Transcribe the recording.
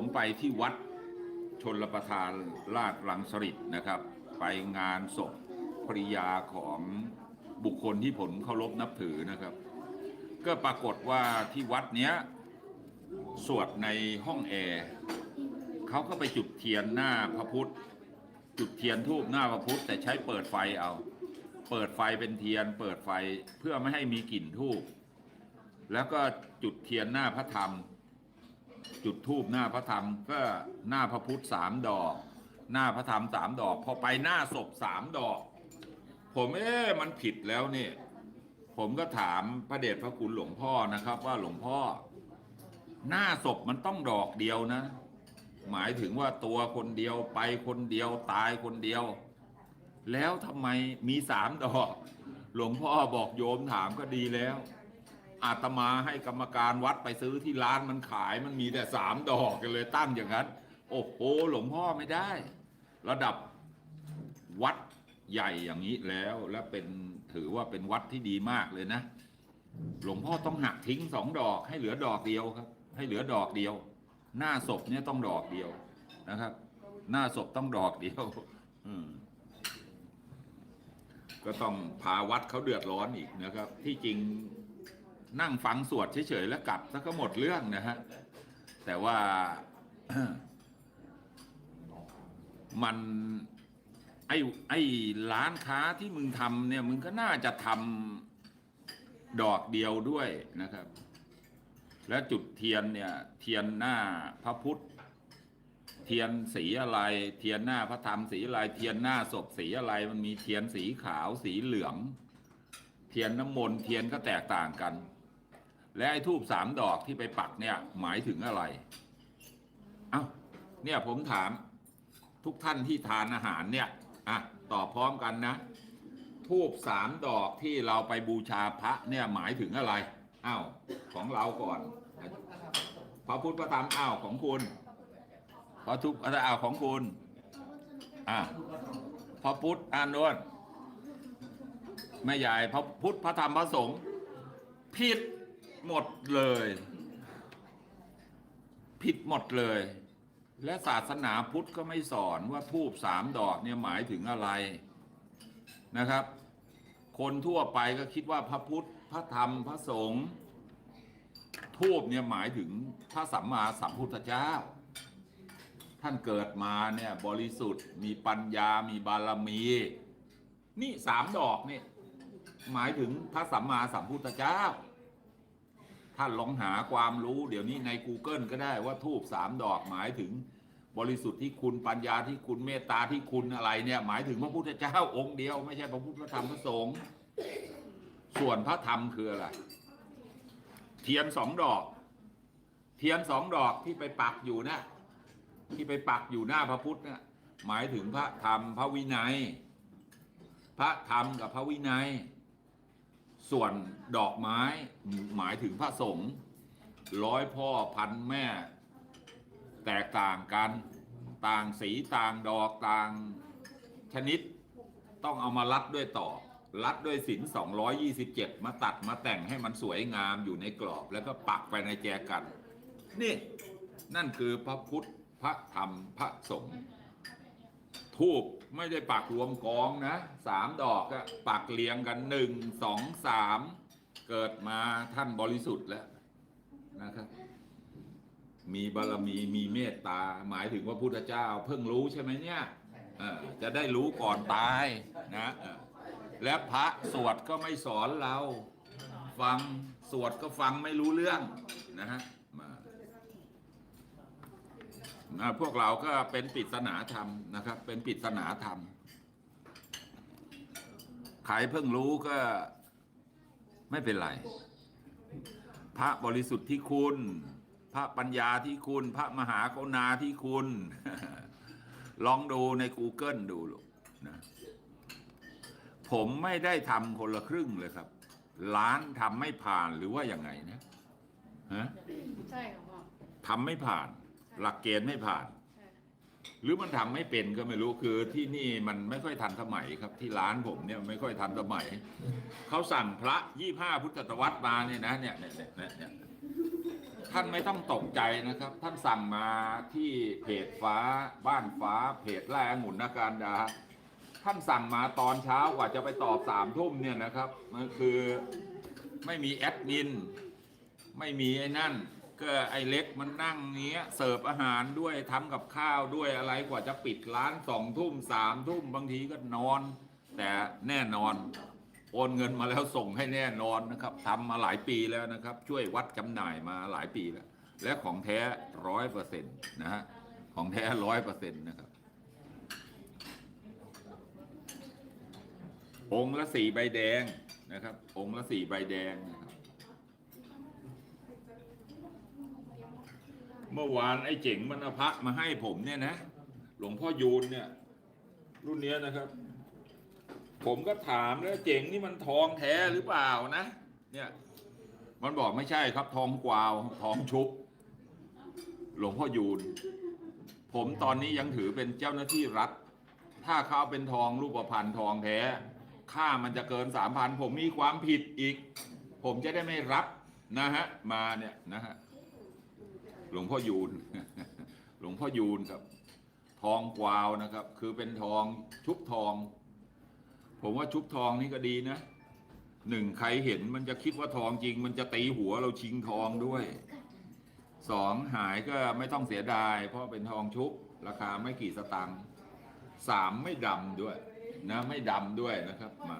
ผมไปที่วัดชนรประทานลาดรังสฤษนะครับ ไปงานศพภริยาของบุคคลที่ผมเคารพนับถือนะครับ ก็ปรากฏว่าที่วัดเนี้ยสวดในห้องแอร์เขาก็ไปจุดเทียนหน้าพระพุทธ จุดเทียนทูบหน้าพระพุทธ แต่ใช้เปิดไฟเอา เปิดไฟเป็นเทียน เปิดไฟเพื่อไม่ให้มีกลิ่นทูบแล้วก็จุดเทียนหน้าพระธรรม จุดทูบหน้าพระธรรมก็หน้าพระพุทธสามดอก หน้าพระธรรมสามดอก พอไปหน้าศพสามดอก ผมเอ๊ะมันผิดแล้วเนี่ยผมก็ถามพระเดชพระคุณหลวงพ่อนะครับ ว่าหลวงพ่อ หน้าศพมันต้องดอกเดียวนะ หมายถึงว่าตัวคนเดียวไปคนเดียวตายคนเดียว แล้วทำไมมีสามดอก หลวงพ่อบอกโยมถามก็ดีแล้ว อาตมาให้กรรมการวัดไปซื้อที่ร้านมันขายมันมีแต่สามดอกกันเลยตั้งอย่างนั้น โอ้โหหลวงพ่อไม่ได้ ระดับวัดใหญ่อย่างนี้แล้วและเป็นถือว่าเป็นวัดที่ดีมากเลยนะ หลวงพ่อต้องหักทิ้งสองดอก ให้เหลือดอกเดียวครับ ให้เหลือดอกเดียว หน้าศพเนี่ยต้องดอกเดียวนะครับ หน้าศพต้องดอกเดียว อืมก็ต้องพาวัดเขาเดือดร้อนอีกนะครับ ที่จริง นั่งฟังสวดเฉยๆแล้วกลับซะก็หมดเรื่องนะฮะ แต่ว่ามันไอ้ไอ้ร้านค้าที่มึงทำเนี่ย มึงก็น่าจะทำดอกเดียวด้วยนะครับ แล้วจุดเทียนเนี่ย เทียนหน้าพระพุทธ เทียนสีอะไร เทียนหน้าพระธรรมสีอะไร เทียนหน้าศพสีอะไร มันมีเทียนสีขาวสีเหลือง เทียนน้ำมนต์เทียนก็แตกต่างกัน และไอ้ทูบสามดอกที่ไปปักเนี่ยหมายถึงอะไร เอ้าเนี่ยผมถามทุกท่านที่ทานอาหารเนี่ยอะตอบพร้อมกันนะ ทูบสามดอกที่เราไปบูชาพระเนี่ยหมายถึงอะไรอ้าวของเราก่อนพระพุทธพระธรรมอ้าวของคุณพระทุกพระอ้าวของคุณอะพระพุทธอานนท์แม่ใหญ่พระพุทธพระธรรมพระสงฆ์ผิด หมดเลย ผิดหมดเลย และศาสนาพุทธก็ไม่สอนว่าทูบสามดอกเนี่ยหมายถึงอะไรนะครับ คนทั่วไปก็คิดว่าพระพุทธพระธรรมพระสงฆ์ทูบเนี่ยหมายถึงพระสัมมาสัมพุทธเจ้า ท่านเกิดมาเนี่ยบริสุทธิ์มีปัญญามีบารมี นี่สามดอกเนี่ยหมายถึงพระสัมมาสัมพุทธเจ้า ท่านลองหาความรู้เดี๋ยวนี้ใน Google ก็ได้ว่าทูบสามดอกหมายถึงบริสุทธิ์ที่คุณปัญญาที่คุณเมตตาที่คุณอะไรเนี่ยหมายถึงพระพุทธเจ้าองค์เดียวไม่ใช่พระพุทธพระธรรมพระสงฆ์ส่วนพระธรรมคืออะไร เทียนสองดอก เทียนสองดอกที่ไปปักอยู่นะที่ไปปักอยู่หน้าพระพุทธเนี่ยหมายถึงพระธรรมพระวินัย พระธรรมกับพระวินัย ส่วนดอกไม้หมายถึงพระสงฆ์ร้อยพ่อพันแม่ แตกต่างกันต่างสีต่างดอกต่างชนิด ต้องเอามารัดด้วยต่อ รัดด้วยสิน227 มาตัดมาแต่งให้มันสวยงามอยู่ในกรอบ แล้วก็ปักไปในแจกัน นี่ นั่นคือพระพุทธพระธรรมพระสงฆ์ ทูบไม่ได้ปักรวมกองนะสามดอกก็ปักเรียงกันหนึ่งสองสามเกิดมาท่านบริสุทธิ์แล้วนะครับ มีบารมีมีเมตตา หมายถึงว่าพุทธเจ้า เพิ่งรู้ใช่ไหมเนี่ยเออจะได้รู้ก่อนตายนะเออและพระสวดก็ไม่สอนเรา ฟังสวดก็ฟังไม่รู้เรื่องนะฮะมานะ พวกเราก็เป็นปริศนาธรรมนะครับ เป็นปริศนาธรรม ใครเพิ่งรู้ก็ไม่เป็นไร พระบริสุทธิ์ที่คุณ พระปัญญาที่คุณ พระมหากรุณาที่คุณ ลองดูใน Google ดูลูกนะผมไม่ได้ทำคนละครึ่งเลยครับร้านทำไม่ผ่านหรือว่ายังไงนะฮะใช่ค่ะพ่อทำไม่ผ่าน หลักเกณฑ์ไม่ผ่านใช่หรือมันทำไม่เป็นก็ไม่รู้คือที่นี่มันไม่ค่อยทันสมัยครับที่ร้านผมเนี่ยไม่ค่อยทันสมัยเขาสั่งพระยี่ห้าพุทธศตวรรษมาเนี่ยนะเนี่ยเนี่ยเนี่ยเนี่ยท่านไม่ต้องตกใจนะครับ ท่านสั่งมาที่เพจฟ้าบ้านฟ้า เพจแรองุ่นนาการดาท่านสั่งมาตอนเช้ากว่าจะไปตอบสามทุ่มเนี่ยนะครับมันคือไม่มีแอดมิน ไม่มีไอ้นั่น ก็ไอ้เล็กมันนั่งเนี้ยเสิร์ฟอาหารด้วยทำกับข้าวด้วยอะไรกว่าจะปิดร้านสองทุ่มสามทุ่มบางทีก็นอน แต่แน่นอน โอนเงินมาแล้วส่งให้แน่นอนนะครับทำมาหลายปีแล้วนะครับ ช่วยวัดจำหน่ายมาหลายปีแล้ว และของแท้ร้อยเปอร์เซ็นต์นะฮะของแท้ร้อยเปอร์เซ็นต์นะครับองค์ละสี่ใบแดงนะครับ องค์ละสี่ใบแดงนะครับ เมื่อวานไอ้เจ๋งมันพระมาให้ผมเนี่ยนะ หลวงพ่อยูนเนี่ย รุ่นเนี้ยนะครับ ผมก็ถามแล้วเจ๋งนี่มันทองแท้หรือเปล่านะ เนี่ย มันบอกไม่ใช่ครับ ทองกวาว ทองชุบ หลวงพ่อยูน ผมตอนนี้ยังถือเป็นเจ้าหน้าที่รัฐ ถ้าเขาเอาเป็นทองรูปพรรณทองแท้ ค่ามันจะเกินสามพันผมมีความผิดอีก ผมจะได้ไม่รับนะฮะ มาเนี่ยนะฮะ หลวงพ่อยูน หลวงพ่อยูนครับ ทองกวาวนะครับ คือเป็นทองชุบทอง ผมว่าชุบทองนี่ก็ดีนะหนึ่งใครเห็นมันจะคิดว่าทองจริง มันจะตีหัวเราชิงทองด้วยสองหายก็ไม่ต้องเสียดาย เพราะเป็นทองชุบ ราคาไม่กี่สตังค์สามไม่ดำด้วย นะ ไม่ดำด้วยนะครับมา